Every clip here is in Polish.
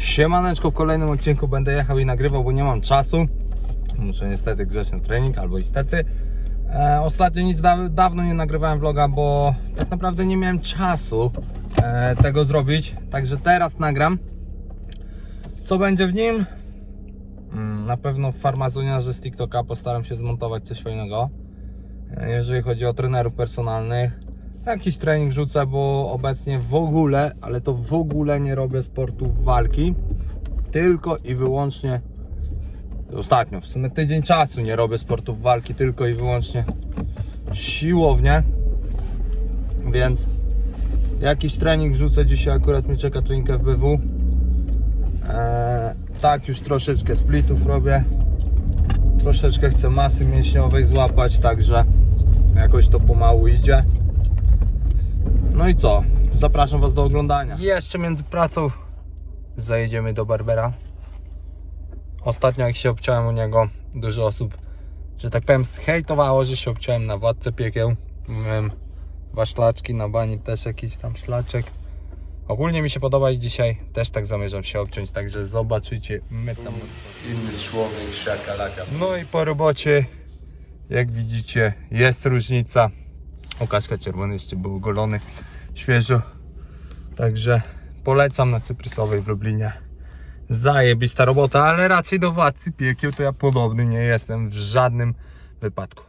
Siemaneczko, w kolejnym odcinku będę jechał i nagrywał, bo nie mam czasu. Muszę niestety grzeczny trening, albo istety. E, ostatnio nic da dawno nie nagrywałem vloga, bo tak naprawdę nie miałem czasu e, tego zrobić. Także teraz nagram. Co będzie w nim? Mm, na pewno farmazoniarze z TikToka postaram się zmontować coś fajnego. E, Jeżeli chodzi o trenerów personalnych, jakiś trening rzucę, bo obecnie w ogóle, ale to w ogóle nie robię sportów walki. Tylko i wyłącznie ostatnio, w sumie tydzień czasu nie robię sportów walki, tylko i wyłącznie siłownie. Więc jakiś trening rzucę. Dzisiaj akurat mnie czeka trening FBW. Eee, tak, już troszeczkę splitów robię. Troszeczkę chcę masy mięśniowej złapać, także jakoś to pomału idzie. No i co? Zapraszam Was do oglądania. Jeszcze między pracą zajedziemy do Barbera. Ostatnio jak się obciąłem u niego, dużo osób, że tak powiem, zhejtowało, że się obciąłem na Władce Piekieł. Miałem dwa szlaczki, na bani też jakiś tam szlaczek. Ogólnie mi się podoba i dzisiaj też tak zamierzam się obciąć, także zobaczycie. My tam... Inny człowiek, szakalaka. No i po robocie, jak widzicie, jest różnica. Łukaszka czerwony jeszcze był ogolony świeżo. Także polecam na Cyprysowej w Lublinie. Zajebista robota, ale raczej do władcy piekieł to ja podobny nie jestem w żadnym wypadku.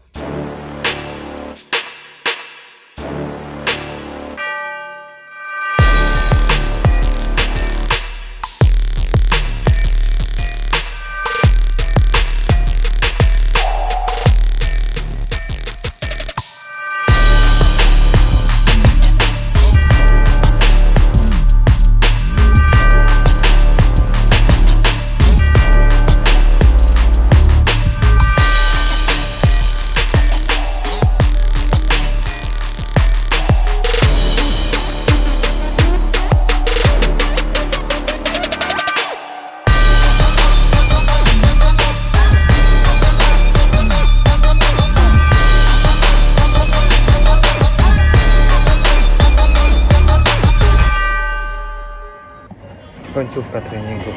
Końcówka treningu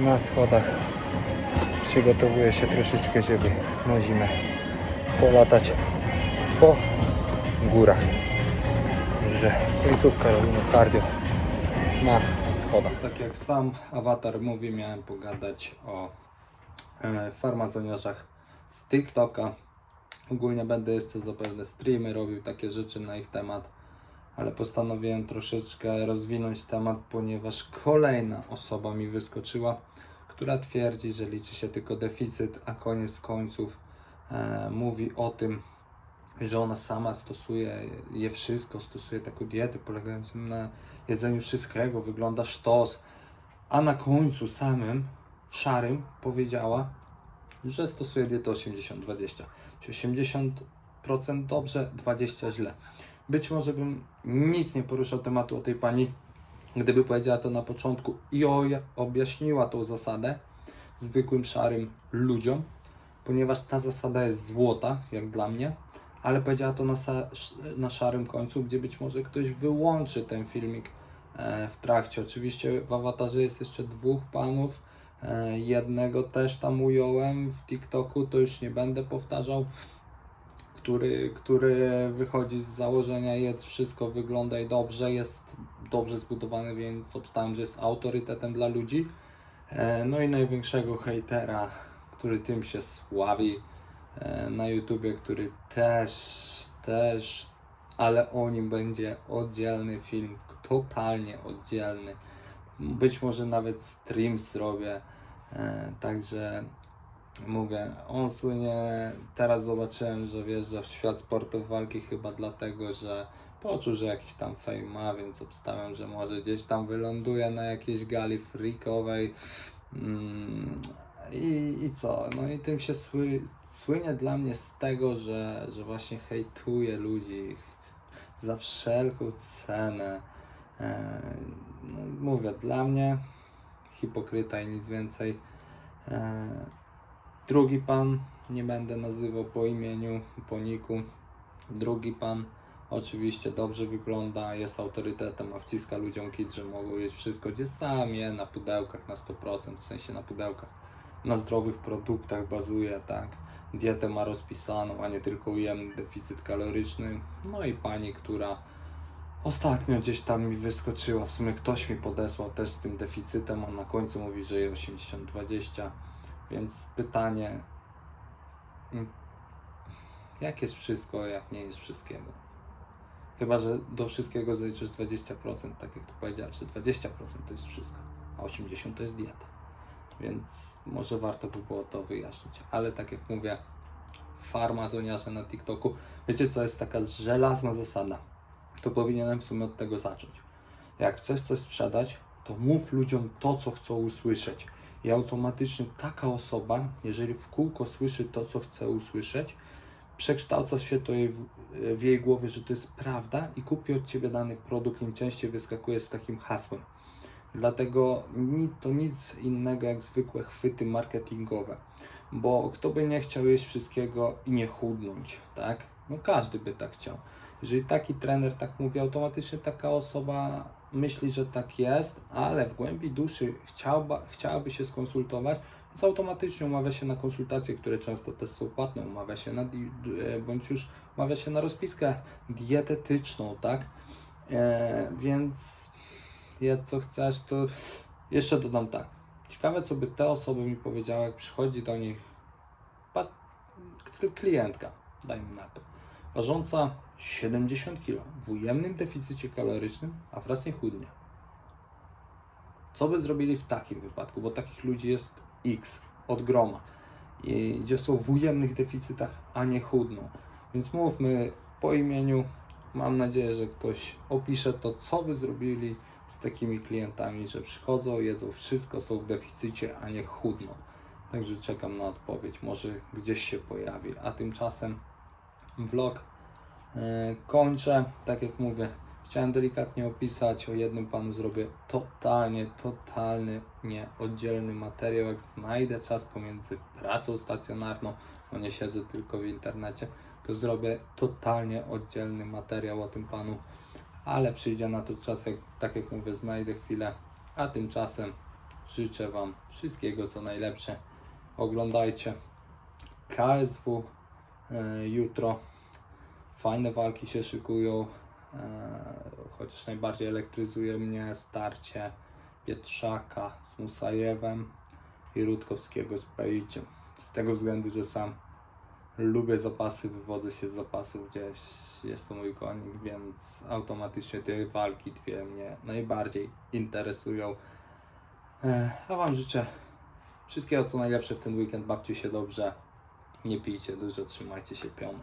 na schodach. Przygotowuję się troszeczkę, żeby na zimę polatać po górach. Także końcówka robimy cardio na schodach. Tak jak sam awatar mówi, miałem pogadać o e, farmazoniarzach z TikToka. Ogólnie będę jeszcze zapewne streamy robił takie rzeczy na ich temat ale postanowiłem troszeczkę rozwinąć temat, ponieważ kolejna osoba mi wyskoczyła, która twierdzi, że liczy się tylko deficyt, a koniec końców e, mówi o tym, że ona sama stosuje, je wszystko, stosuje taką dietę polegającą na jedzeniu wszystkiego, wygląda sztos, a na końcu samym, szarym, powiedziała, że stosuje dietę 80-20. Czyli 80% dobrze, 20% źle. Być może bym nic nie poruszał tematu o tej pani, gdyby powiedziała to na początku i objaśniła tą zasadę zwykłym szarym ludziom, ponieważ ta zasada jest złota, jak dla mnie, ale powiedziała to na, na szarym końcu, gdzie być może ktoś wyłączy ten filmik e, w trakcie. Oczywiście w awatarze jest jeszcze dwóch panów. E, jednego też tam ująłem w TikToku, to już nie będę powtarzał który, który wychodzi z założenia jedz wszystko, wygląda i dobrze, jest dobrze zbudowany, więc obstałem, że jest autorytetem dla ludzi. E, No i największego hejtera, który tym się sławi e, na YouTubie, który też, też, ale o nim będzie oddzielny film, totalnie oddzielny. Być może nawet stream zrobię, e, także Mówię, on słynie, teraz zobaczyłem, że wjeżdża w świat sportów walki chyba dlatego, że poczuł, że jakiś tam fame ma, więc obstawiam, że może gdzieś tam wyląduje na jakiejś gali freakowej. Mm, i, I co? No i tym się sły, słynie dla mnie z tego, że, że właśnie hejtuje ludzi za wszelką cenę. E, no, mówię, dla mnie hipokryta i nic więcej. E, Drugi pan, nie będę nazywał po imieniu, po niku, drugi pan Oczywiście dobrze wygląda, jest autorytetem, a wciska ludziom kit, że mogą jeść wszystko, gdzie sam je na pudełkach na 100%, w sensie na pudełkach, na zdrowych produktach bazuje, tak. Dietę ma rozpisaną, a nie tylko ujemny deficyt kaloryczny. No i pani, która ostatnio gdzieś tam mi wyskoczyła, w sumie ktoś mi podesłał też z tym deficytem, on na końcu mówi, że je 80-20, więc pytanie, mm, jak jest wszystko, jak nie jest wszystkiego? Chyba, że do wszystkiego zaliczysz 20%, tak jak tu powiedziałeś, że 20% to jest wszystko, a 80% to jest dieta. Więc może warto by było to wyjaśnić. Ale tak jak mówię, farmazoniarze na TikToku, wiecie co jest taka żelazna zasada? To powinienem w sumie od tego zacząć. Jak chcesz coś sprzedać, to mów ludziom to, co chcą usłyszeć. I automatycznie taka osoba, jeżeli w kółko słyszy to, co chce usłyszeć, przekształca się to jej w, w jej głowie, że to jest prawda i kupi od ciebie dany produkt, im częściej wyskakuje z takim hasłem. Dlatego to nic innego jak zwykłe chwyty marketingowe. Bo kto by nie chciał jeść wszystkiego i nie chudnąć, tak? No każdy by tak chciał. Jeżeli taki trener tak mówi, automatycznie taka osoba myśli, że tak jest, ale w głębi duszy chciałba, chciałaby się skonsultować, więc automatycznie umawia się na konsultacje, które często też są płatne, umawia się na, e, bądź już umawia się na rozpiskę dietetyczną, tak? E, więc jedz co chcesz, to jeszcze dodam tak. Ciekawe, co by te osoby mi powiedziały, jak przychodzi do nich klientka, dajmy na to, ważąca 70 kg w ujemnym deficycie kalorycznym, a wraz nie chudnie. Co by zrobili w takim wypadku? Bo takich ludzi jest X od groma, i gdzie są w ujemnych deficytach, a nie chudną. Więc mówmy po imieniu. Mam nadzieję, że ktoś opisze to, co by zrobili z takimi klientami, że przychodzą, jedzą wszystko, są w deficycie, a nie chudną. Także czekam na odpowiedź, może gdzieś się pojawi. A tymczasem vlog kończę. Tak jak mówię, chciałem delikatnie opisać. O jednym panu zrobię totalnie, totalny, nie oddzielny materiał. Jak znajdę czas pomiędzy pracą stacjonarną, bo nie siedzę tylko w internecie, to zrobię totalnie oddzielny materiał o tym panu. Ale przyjdzie na to czas, jak, tak jak mówię, znajdę chwilę. A tymczasem życzę Wam wszystkiego co najlepsze. Oglądajcie KSW e, jutro. Fajne walki się szykują. E, chociaż najbardziej elektryzuje mnie starcie Pietrzaka z Musajewem i Rutkowskiego z Pejciem. Z tego względu, że sam lubię zapasy, wywodzę się z zapasów gdzieś, jest to mój konik, więc automatycznie te walki dwie mnie najbardziej interesują. E, A Wam życzę wszystkiego co najlepsze w ten weekend, bawcie się dobrze, nie pijcie dużo, trzymajcie się pion.